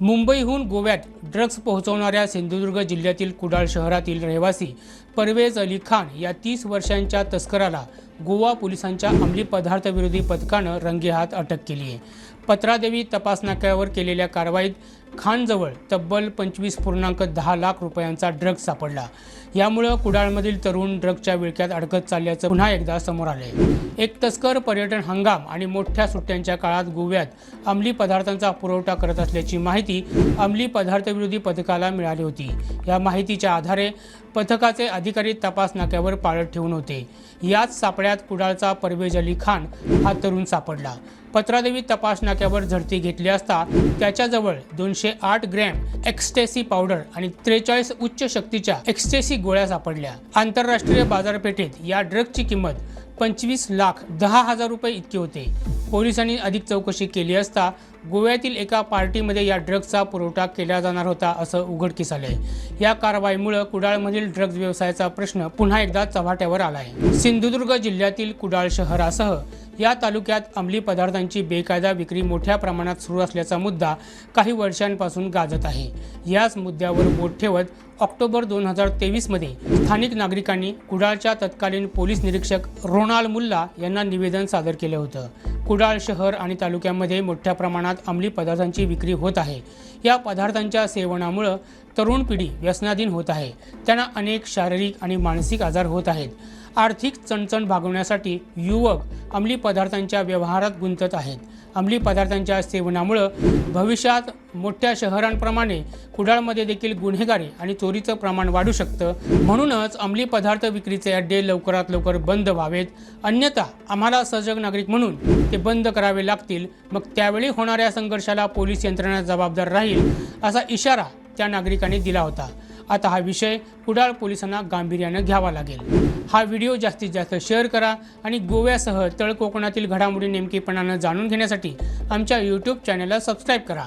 मुंबईहून गोव्यात ड्रग्ज पोहोचवणाऱ्या सिंधुदुर्ग जिल्ह्यातील कुडाळ शहरातील रहिवासी परवेज अली खान या तीस वर्षांच्या तस्कराला गोवा पोलिसांच्या अंमली पदार्थविरोधी पथकानं रंगेहात अटक केली आहे. पत्रादेवी तपास नाक्यावर केलेल्या कारवाईत खानजवळ तब्बल पंचवीस पूर्णांक दहा लाख रुपयांचा ड्रग सापडला. यामुळं कुडाळमधील तरुण ड्रगच्या विळक्यात अडकत चालल्याचं पुन्हा एकदा समोर आलंय. एक तस्कर पर्यटन हंगाम आणि मोठ्या सुट्ट्यांच्या काळात गोव्यात अंमली पदार्थांचा पुरवठा करत असल्याची माहिती अंमली पदार्थविरोधी पथकाला मिळाली होती. या माहितीच्या आधारे पथकाचे अधिकारी तपास नाक्यावर पाळत ठेवून होते. याच सापड्यात कुडाळचा परवेज अली खान हा तरुण सापडला. पत्रादेवी तपास नाक्यावर झडती घेतली असता त्याच्याजवळ दोनशे आठ ग्रॅम एक्स्टेसी पावडर आणि त्रेचाळीस उच्च शक्तीच्या एक्स्टेसी गोळ्या सापडल्या. आंतरराष्ट्रीय बाजारपेठेत या ड्रगची किंमत पंचवीस लाख दहा हजार रुपये इतकी होते. पोलिसांनी अधिक चौकशी केली असता गोव्यातील एका पार्टीमध्ये या ड्रग्जचा पुरवठा केला जाणार होता असं उघडकीस आलंय. या कारवाईमुळे कुडाळमधील ड्रग्ज व्यवसायाचा प्रश्न पुन्हा एकदा चव्हाट्यावर आला आहे सिंधुदुर्ग जिल्ह्यातील कुडाळ शहरासह या तालुक्यात अंमली पदार्थांची बेकायदा विक्री मोठ्या प्रमाणात सुरू असल्याचा मुद्दा काही वर्षांपासून गाजत आहे. याच मुद्द्यावर बोट ठेवत ऑक्टोबर दोन हजार तेवीसमध्ये स्थानिक नागरिकांनी कुडाळच्या तत्कालीन पोलीस निरीक्षक रोनाल मुल्ला यांना निवेदन सादर केलं होतं. कुडाळ शहर आणि तालुक्यामध्ये मोठ्या प्रमाणात अंमली पदार्थांची विक्री होत आहे. या पदार्थांच्या सेवनामुळं तरुण पिढी व्यसनाधीन होत आहे. त्यांना अनेक शारीरिक आणि मानसिक आजार होत आहेत. आर्थिक चणचण भागवण्यासाठी युवक अंमली पदार्थांच्या व्यवहारात गुंतत आहेत. अंमली पदार्थांच्या सेवनामुळं भविष्यात मोठ्या शहरांप्रमाणे कुडाळमध्ये देखील गुन्हेगारी आणि चोरीचं प्रमाण वाढू शकतं. म्हणूनच अंमली पदार्थ विक्रीचे अड्डे लवकरात लवकर बंद व्हावेत. अन्यथा आम्हाला सजग नागरिक म्हणून ते बंद करावे लागतील. मग त्यावेळी होणाऱ्या संघर्षाला पोलीस यंत्रणा जबाबदार राहील असा इशारा त्या नागरिकांनी दिला होता. आता हा विषय कुडाळ पोलिसांना गांभीर्यानं घ्यावा लागेल. हा व्हिडिओ जास्तीत जास्त शेअर करा आणि गोव्यासह तळ कोकणातील घडामोडी नेमकेपणानं जाणून घेण्यासाठी आमच्या यूट्यूब चॅनलला सबस्क्राईब करा.